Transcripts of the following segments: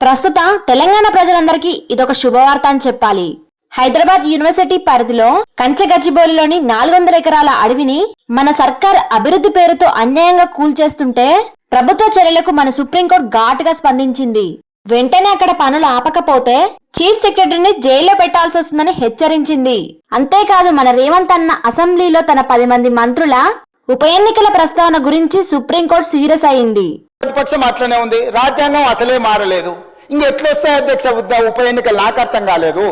ప్రస్తుత తెలంగాణ ప్రజలందరికీ ఇదొక శుభవార్త అని చెప్పాలి. హైదరాబాద్ యూనివర్సిటీ పరిధిలో కంచగచ్చిబౌలిలోని నాలుగు వందల ఎకరాల అడవిని మన సర్కార్ అభివృద్ధి పేరుతో అన్యాయంగా కూల్చేస్తుంటే ప్రభుత్వ చర్యలకు మన సుప్రీంకోర్టు ఘాటుగా స్పందించింది. వెంటనే అక్కడ పనులు ఆపకపోతే చీఫ్ సెక్రటరీని జైల్లో పెట్టాల్సి వస్తుందని హెచ్చరించింది. అంతేకాదు మన రేవంత్ అన్న అసెంబ్లీలో తన పది మంది మంత్రుల ఉప ఎన్నికల ప్రస్తావన గురించి సుప్రీంకోర్టు సీరియస్ అయింది. ప్రతిపక్షం అట్లనే ఉంది. రాజ్యాంగం అసలే మారలేదు. ఇంకెట్లొస్తాయి అధ్యక్ష ఉప ఎన్నికలు? నాకు అర్థం కాలేదు.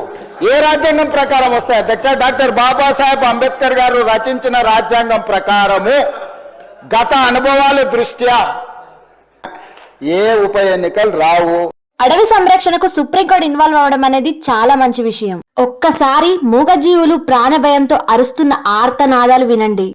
ఏ రాజ్యాంగం ప్రకారం వస్తాయి అధ్యక్ష? డాక్టర్ బాబాసాహెబ్ అంబేద్కర్ గారు రచించిన రాజ్యాంగం ప్రకారము గత అనుభవాల దృష్ట్యా ఏ ఉప ఎన్నికలు రావు. అడవి సంరక్షణకు సుప్రీంకోర్టు ఇన్వాల్వ్ అవడం అనేది చాలా మంచి విషయం. ఒక్కసారి మూగజీవులు ప్రాణభయంతో అరుస్తున్న ఆర్తనాదాలు వినండి.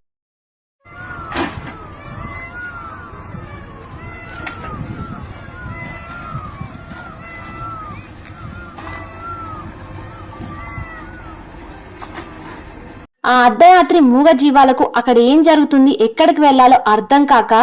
ఆ అర్ధరాత్రి మూగ జీవాలకు అక్కడ ఏం జరుగుతుంది ఎక్కడికి వెళ్ళాలో అర్థం కాక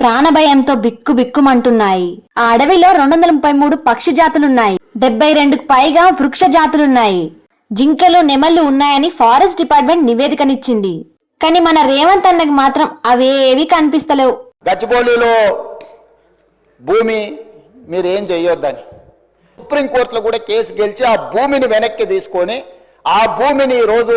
ప్రాణభయంతో బిక్కు బిక్కుమంటున్నాయి. ఆ అడవిలో రెండు వందల ముప్పై మూడు పక్షి జాతులున్నాయి. డెబ్బై రెండుకు పైగా వృక్ష జాతులున్నాయి. జింకలు నెమళ్ళు ఉన్నాయని ఫారెస్ట్ డిపార్ట్మెంట్ నివేదికనిచ్చింది. కానీ మన రేవంత్ అన్నకి మాత్రం అవేవి కనిపిస్తలేవు. గచ్చిబౌలిలో భూమి మీరేం ఏం చేయొద్దని సుప్రీంకోర్టులో కూడా కేసు గెలిచి ఆ భూమిని వెనక్కి తీసుకొని ఆ భూమిని ఈరోజు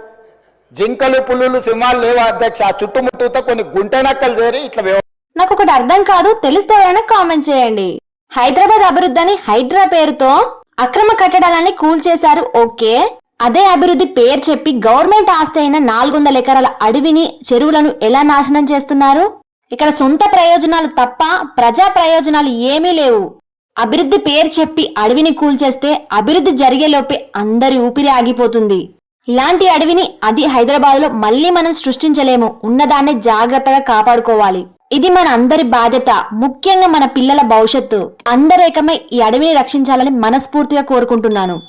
జింకలు పులులు సింహాలు లేవా అధ్యక్ష? ఆ చుట్టుముట్టుతో కొన్ని గుంటనక్కలు చేరి ఇట్లా నాకు ఒకటి అర్థం కాదు తెలిస్తే ఎవరైనా కామెంట్ చేయండి. హైదరాబాద్ అభివృద్ధి అని హైడ్రా పేరుతో అక్రమ కట్టడాలని కూల్చేశారు ఓకే. అదే అభివృద్ధి పేరు చెప్పి గవర్నమెంట్ ఆస్తి అయిన నాలుగు వందల ఎకరాల అడవిని చెరువులను ఎలా నాశనం చేస్తున్నారు? ఇక్కడ సొంత ప్రయోజనాలు తప్ప ప్రజా ప్రయోజనాలు ఏమీ లేవు. అభివృద్ధి పేరు చెప్పి అడవిని కూల్చేస్తే అభివృద్ధి జరిగేలోపే అందరి ఊపిరి ఆగిపోతుంది. ఇలాంటి అడవిని అది హైదరాబాద్లో మళ్ళీ మనం సృష్టించలేము. ఉన్నదాన్ని జాగ్రత్తగా కాపాడుకోవాలి. ఇది మన అందరి బాధ్యత ముఖ్యంగా మన పిల్లల భవిష్యత్తు. అందరేకమై ఈ అడవిని రక్షించాలని మనస్ఫూర్తిగా కోరుకుంటున్నాను.